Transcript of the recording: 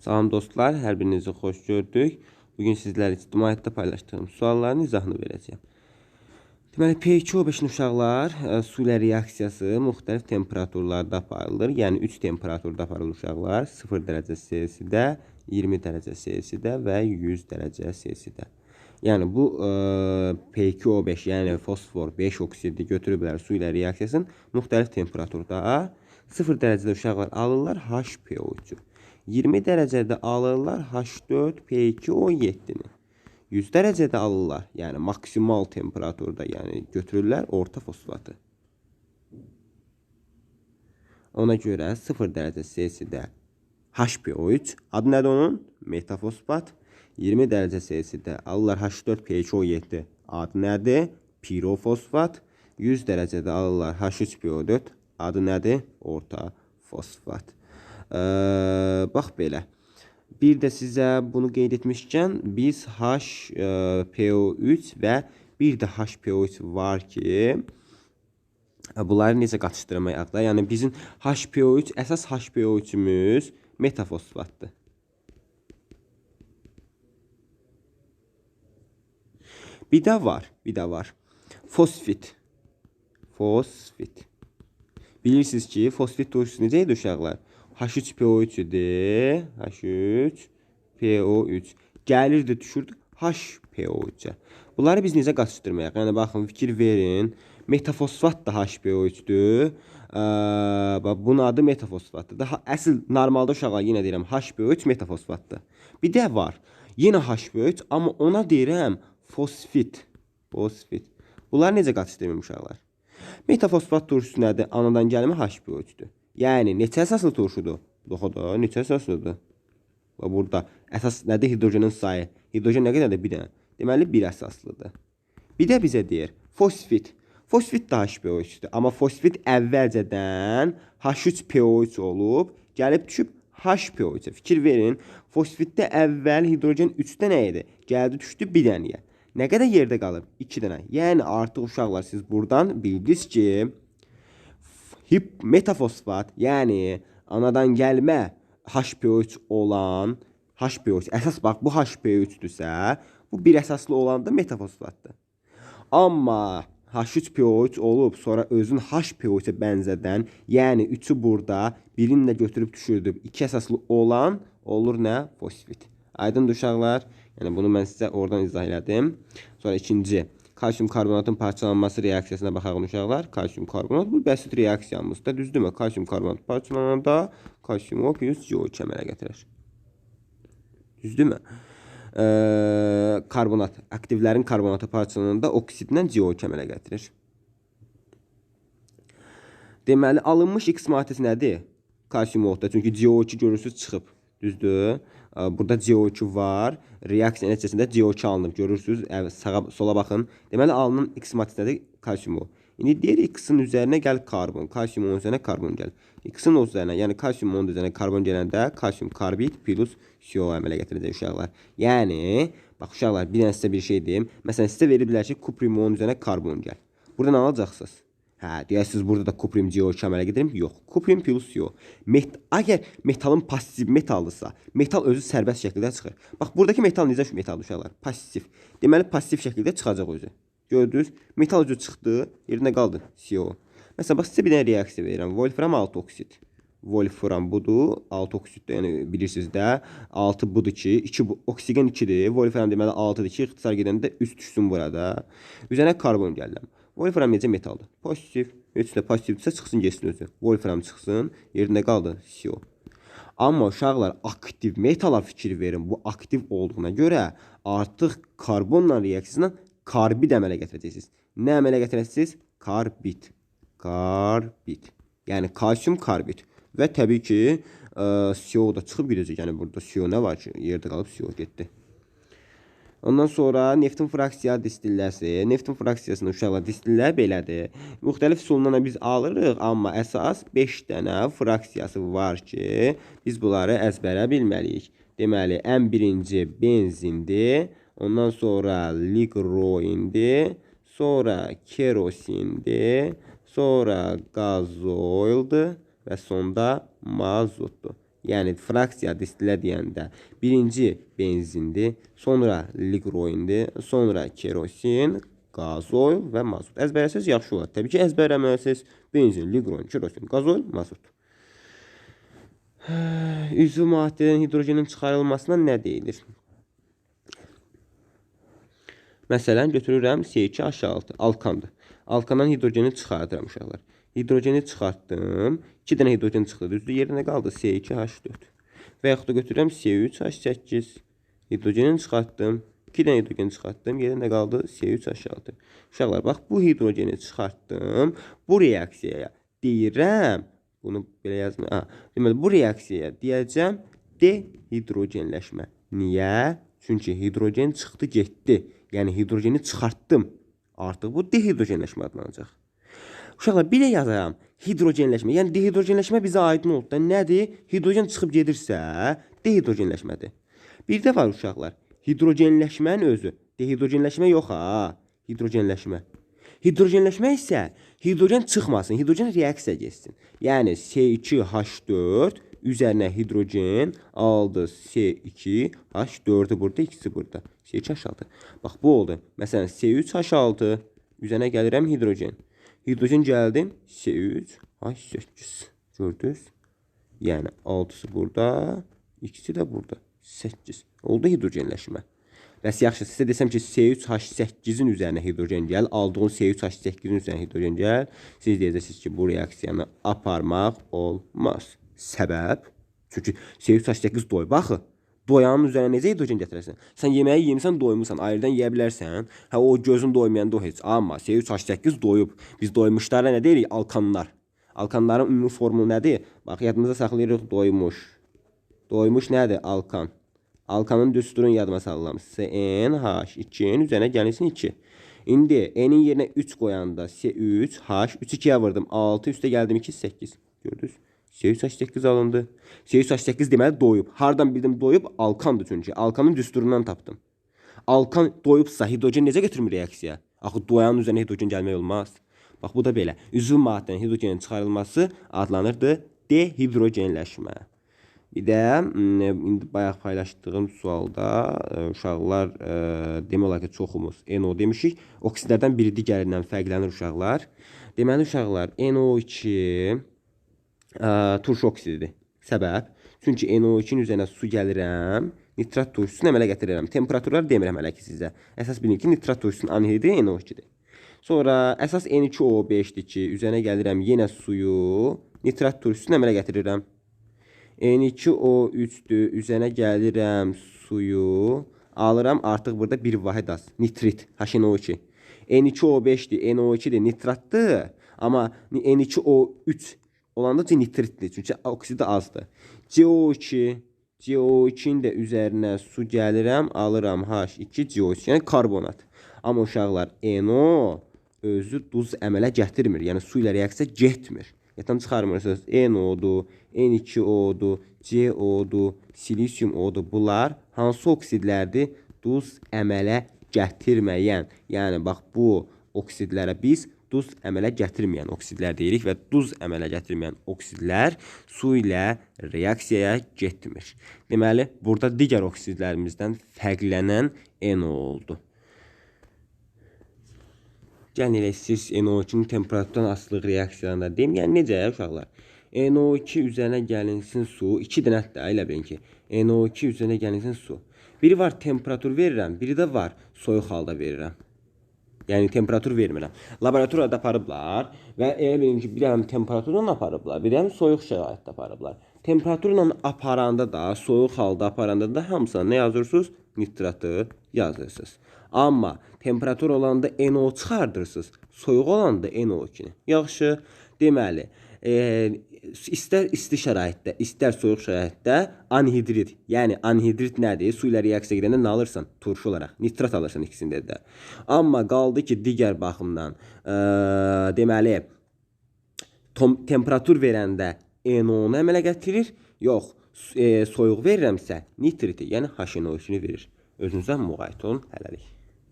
Salam dostlar, hər birinizi xoş gördük. Bugün sizlərlə ictimaiyyətdə paylaşdığım sualların izahını verəcəyəm. Deməli, P2O5 uşaqlar ə, su ilə reaksiyası müxtəlif temperaturlarda aparılır. Yəni 3 temperaturda aparılır uşaqlar. 0 dərəcə Selsidə, 20 dərəcə Selsidə və 100 dərəcə Selsidə. Yəni bu ə, P2O5, yəni fosfor 5 oksidi götürüblər su ilə reaksiyasını müxtəlif temperaturda 0 dərəcədə uşaqlar alırlar HPO3-ü. 20 dərəcədə alırlar H4P2O7-ni. 100 dərəcədə alırlar, yəni maksimal temperaturda, yəni götürürlər orta fosfatı. Ona görə 0 dərəcə Selsidə HPO3, adı nədir onun? Metafosfat. 20 dərəcə Selsidə alırlar H4PHO7, adı nədir? Pirofosfat. 100 dərəcədə alırlar H3PO4, adı nədir? Orta fosfat. Bax belə. Bir də sizə bunu qeyd etmişkən biz HPO3 və bir də HPO3 var ki, bunları necə qatışdırmayaq da? Yəni bizim HPO3 əsas HPO3-ümüz metafosfatdır. Bir də var, bir də var. Fosfit. Fosfit. Bilirsiniz ki, fosfit turşusu necə idi uşaqlar? H3PO3 idi. H3PO3. Gəlirdi, düşürdü HPO3-ə. Bunları biz necə qatışdırmayaq? Yəni baxın, fikir verin. Metafosfat da HPO3-dür. Bax bunun adı metafosfatdır. Daha əsl normalda uşaqlar yenə deyirəm HPO3 metafosfatdır. Bir də var. Yenə HPO3 amma ona deyirəm fosfit. Fosfit. Bunlar necə qatışdırmayım uşaqlar? Metafosfat turşusu nədir? Anadan gəlmə HPO3-dür. Yəni neçə əsaslı turşudur? Bax da neçə əsaslıdır? Və burada əsas nədir? Hidrogenin sayı. Hidrogen nə qədərdir? Bir dənə. Deməli 1 əsaslıdır. Bir də bizə deyir fosfit. Fosfit də HPO3-dür. Amma fosfit əvvəlcədən H3PO3 olub, gəlib düşüb HPO3-ə. Fikir verin, fosfitdə əvvəl hidrogen 3 dənə idi. Gəldi düşdü 1 dənəyə. Nə qədər yerdə qalıb? 2 dənə. Yəni artıq uşaqlar siz buradan bildiniz ki, hip metafosfat, yəni anadan gəlmə HPO3 olan HPO3 əsas bax bu HPO3-dürsə, bu bir əsaslı olan da metafosfatdır. Amma H3PO3 olub, sonra özün HPO3-ə bənzədən, yəni 3-ü burada, birini də götürüb düşürdüb. 2 əsaslı olan olur nə? Fosfit. Aydındır uşaqlar? Yəni bunu mən sizə oradan izah elədim. Sonra ikinci kalsium karbonatın parçalanması reaksiyasına baxaq uşaqlar. Kalsium karbonat bu bəsit reaksiyamızdır. Düzdürmü? Kalsium karbonat parçalananda kalsium O plus CO2 əmələ gətirir. Düzdürmü? Ee, karbonat, aktivlərin karbonatı parçalananda oksidlə CO2 əmələ gətirir. Deməli, alınmış X maddəsi nədir? Kalsium oxda. Çünki CO2 görürsüz çıxıb. Düzdür? Burada CO2 var. Reaksiya nəticəsində CO2 alınıb. Görürsüz, sağa sola baxın. Deməli, alınan X maddəsi nədir? Kalsium o. İndi deyir X-in üzərinə gəl karbon. Kalsium onun üzərinə karbon gəl. X-in o üzərinə, yəni kalsium onun üzərinə karbon gələndə kalsium karbid plus CO əmələ gətirəcək uşaqlar. Yəni, bax uşaqlar, bir dənə sizə bir şey deyim. Məsələn, sizə veriblər ki, kuprim onun üzərinə karbon gəl. Burada nə alacaqsınız? Hə, deyəsiniz burada da kuprim CO2 əmələ gedirəm. Yox, kuprim plus CO. Met əgər metalın passiv metaldırsa, metal özü sərbəst şəkildə çıxır. Bax, buradakı metal necə metaldır uşaqlar? Passiv. Deməli, passiv şəkildə çıxacaq özü. Gördünüz? Metal ucu çıxdı, yerinə qaldı CO. Məsələn, bax sizə bir dənə reaksiya verirəm. Wolfram 6 oksid. Wolfram budur, 6 oksiddir. Yəni bilirsiniz də, 6 budur ki, 2 bu, oksigen 2-dir. Wolfram deməli 6-dır ki, ixtisar gedəndə üst düşsün burada. Üzərinə karbon gəlirəm. Wolfram necə metaldır? Pozitiv. Heç də pozitivdirsə çıxsın getsin özü. Wolfram çıxsın, yerində qaldı CO. Amma uşaqlar aktiv metala fikir verin. Bu aktiv olduğuna görə artıq karbonla reaksiyasına karbid əmələ gətirəcəksiniz. Nə əmələ gətirəcəksiniz? Karbid. Karbid. Yəni kalsium karbid. Və təbii ki, ə, CO da çıxıb gedəcək. Yəni burada CO nə var ki, yerdə qalıb CO getdi. Ondan sonra neftin fraksiya distilləsi. Neftin fraksiyasını uşaqlar distillər belədir. Müxtəlif üsullarla biz alırıq, amma əsas 5 dənə fraksiyası var ki, biz bunları əzbərə bilməliyik. Deməli, ən birinci benzindir, ondan sonra liqroindir, sonra kerosindir, sonra qazoildir və sonda mazotdur. Yəni fraksiya distillə deyəndə birinci benzindir, sonra liqroindir, sonra kerosin, qazoil və mazut. Əzbərləsəz yaxşı olar. Təbii ki, əzbərləməlisiniz. Benzin, liqroin, kerosin, qazoil, mazut. Üzvü maddədən hidrogenin çıxarılmasına nə deyilir? Məsələn, götürürəm C2H6, alkandır. Alkandan hidrogeni çıxardıram uşaqlar. Hidrogeni çıxartdım. 2 dənə hidrogen çıxdı. Düzdür? Yerinə qaldı C2H4. Və yaxud da götürürəm C3H8. Hidrogeni çıxartdım. 2 dənə hidrogen çıxartdım. Yerinə qaldı C3H6. Uşaqlar, bax bu hidrogeni çıxartdım. Bu reaksiyaya deyirəm. Bunu belə yazma. Ha, deməli bu reaksiyaya deyəcəm dehidrogenləşmə. Niyə? Çünki hidrogen çıxdı, getdi. Yəni hidrogeni çıxartdım. Artıq bu dehidrogenləşmə adlanacaq. Uşaqlar bir də yazaram. Hidrogenləşmə. Yəni dehidrogenləşmə bizə aydın oldu da nədir? Hidrogen çıxıb gedirsə, dehidrogenləşmədir. Bir də var uşaqlar. Hidrogenləşmənin özü. Dehidrogenləşmə yox ha. Hidrogenləşmə. Hidrogenləşmə isə hidrogen çıxmasın, hidrogen reaksiya getsin. Yəni C2H4 üzərinə hidrogen aldı C2H4-ü burada, ikisi burada. C2H6. Bax bu oldu. Məsələn C3H6 üzərinə gəlirəm hidrogen. Hidrogen gəldim C3H8. Gördünüz? Yəni 6-sı burada, ikisi də burada. 8. Oldu hidrogenləşmə. Bəs yaxşı, sizə desəm ki, C3H8-in üzərinə hidrogen gəl, aldığın C3H8-in üzərinə hidrogen gəl, siz deyəcəksiniz ki, bu reaksiyanı aparmaq olmaz. Səbəb? Çünki C3H8 doyub axı. Doyanın üzərinə necə hidrogen gətirərsən? Sən yeməyi yemisən, doymusan, ayrıdan yeyə bilərsən. Hə o gözün doymayanda o heç. Amma C3H8 doyub. Biz doymuşlara nə deyirik? Alkanlar. Alkanların ümumi formulu nədir? Bax, yadımızda saxlayırıq doymuş. Doymuş nədir? Alkan. Alkanın düsturunu yadıma salıram. CNH2-nin üzərinə gəlinsin 2. İndi N-in yerinə 3 qoyanda C3, H, 3 2-yə vurdım. 6, üstə gəldim 2, 8. Gördünüz? C3H8 alındı. C3H8 deməli doyub. Hardan bildim doyub? Alkandır çünki. Alkanın düsturundan tapdım. Alkan doyubsa hidrogen necə götürmür reaksiya? Axı doyanın üzərinə hidrogen gəlmək olmaz. Bax bu da belə. Üzvü maddənin hidrogenin çıxarılması adlanırdı dehidrogenləşmə. Bir də indi bayaq paylaşdığım sualda ə, uşaqlar ə, demək olar ki, çoxumuz NO demişik. Oksidlərdən biri digərindən fərqlənir uşaqlar. Deməli uşaqlar NO2 ə, turş oksididir. Səbəb? Çünki NO2-nin üzərinə su gəlirəm, nitrat turşusunu əmələ gətirirəm. Temperaturlar demirəm hələ ki sizə. Əsas bilin ki, nitrat turşusunun anhidri NO2-dir. Sonra əsas N2O5-dir ki, üzərinə gəlirəm yenə suyu, nitrat turşusunu əmələ gətirirəm. N2O3-dür. Üzərinə gəlirəm suyu. Alıram artıq burada bir vahid az. Nitrit, HNO2. N2O5-dir, NO2-dir, nitratdır. Amma N2O3 olanda nitritdir. Çünki oksidi azdır. CO2, CO2-nin də üzərinə su gəlirəm, alıram H2CO3, yəni karbonat. Amma uşaqlar NO özü duz əmələ gətirmir. Yəni su ilə reaksiya getmir. Yatan çıxarmırsınız. NO-dur, N2O-dur, CO-dur, silisium O-dur. Bunlar hansı oksidlərdir? Duz əmələ gətirməyən. Yəni bax bu oksidlərə biz duz əmələ gətirməyən oksidlər deyirik və duz əmələ gətirməyən oksidlər su ilə reaksiyaya getmir. Deməli, burada digər oksidlərimizdən fərqlənən NO oldu. Gəlin elə siz NO2-nin temperaturdan asılılıq reaksiyalarında deyim. Yəni necə uşaqlar? NO2 üzərinə gəlinsin su, 2 dənə də elə bilin ki, NO2 üzərinə gəlinsin su. Biri var temperatur verirəm, biri də var soyuq halda verirəm. Yəni temperatur vermirəm. Laboratoriyada aparıblar və elə bilin ki, bir həm temperaturla aparıblar, bir həm soyuq şəraitdə aparıblar. Temperaturla aparanda da, soyuq halda aparanda da hamısına nə yazırsınız? Nitratı yazırsınız. Amma temperatur olanda NO çıxardırsınız, soyuq olanda NO2-ni. Yaxşı, deməli, e, istər isti şəraitdə, istər soyuq şəraitdə anhidrit, yəni anhidrit nədir? Su ilə reaksiya gedəndə nə alırsan? Turşu olaraq nitrat alırsan ikisində də. Amma qaldı ki, digər baxımdan, ə, deməli temperatur verəndə NO-nu əmələ gətirir. Yox, e, soyuq verirəmsə nitriti, yəni HNO3-ünü verir. Özünüzə müğayət olun. Hələlik.